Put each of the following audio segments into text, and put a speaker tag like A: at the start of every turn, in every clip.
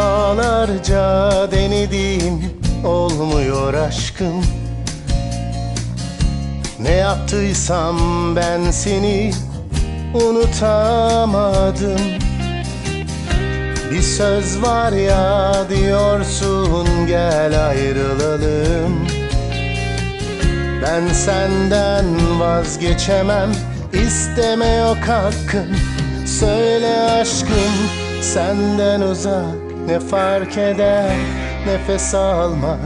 A: Defalarca denedim olmuyor aşkım. Ne yaptıysam ben seni unutamadım. Bir söz var ya diyorsun gel ayrılalım. Ben senden vazgeçemem isteme yok hakkın Söyle aşkım senden uzak ne fark eder Nefes almak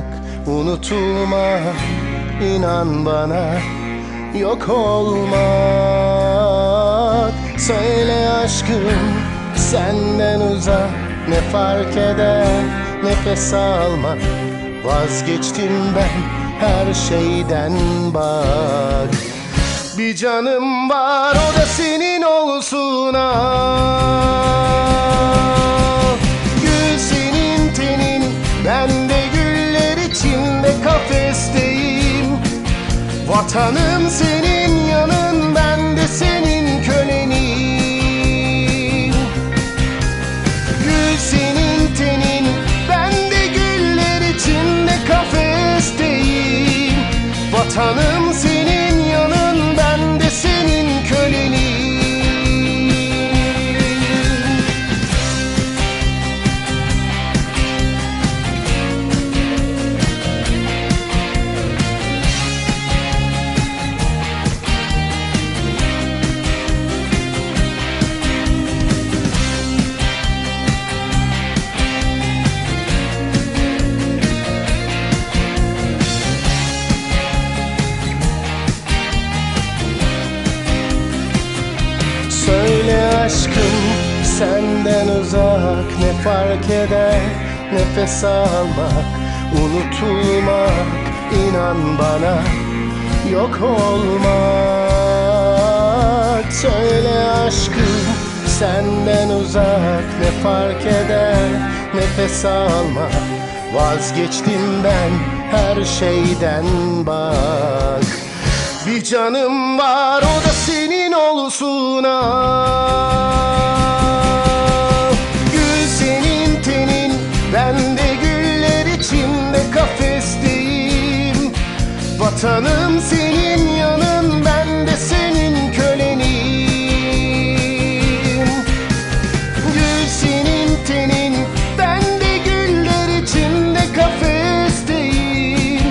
A: unutulmak inan bana yok olmak. Söyle aşkım senden uzak. Ne fark eder Nefes almak? Vazgeçtim ben her şeyden bak. Bir canım var o da senin olsun ah Vatanım senin yanın ben de senin kölenim. Gül senin tenin ben de güller içinde kafesteyim. Vatanım aşkım senden uzak ne fark eder? Nefes almak, unutulmak inan bana. Yok olmak. Söyle aşkım senden uzak ne fark eder? Nefes almak. Vazgeçtim ben her şeyden bak bir canım var o da senin olsun ah Gül senin tenin ben de güller içinde kafesteyim. Vatanım senin yanın ben de senin kölenim Gül senin tenin ben de güller içinde kafesteyim.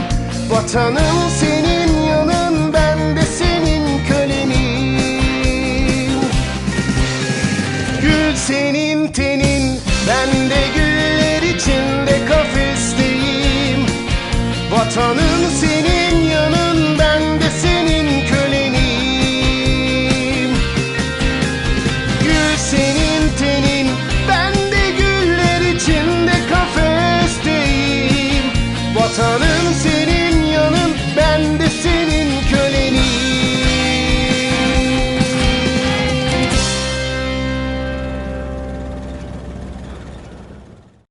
A: Vatanım Vatanın senin yanın ben de senin kölenim. Gül senin tenin ben de güller içinde kafesteyim. Vatanım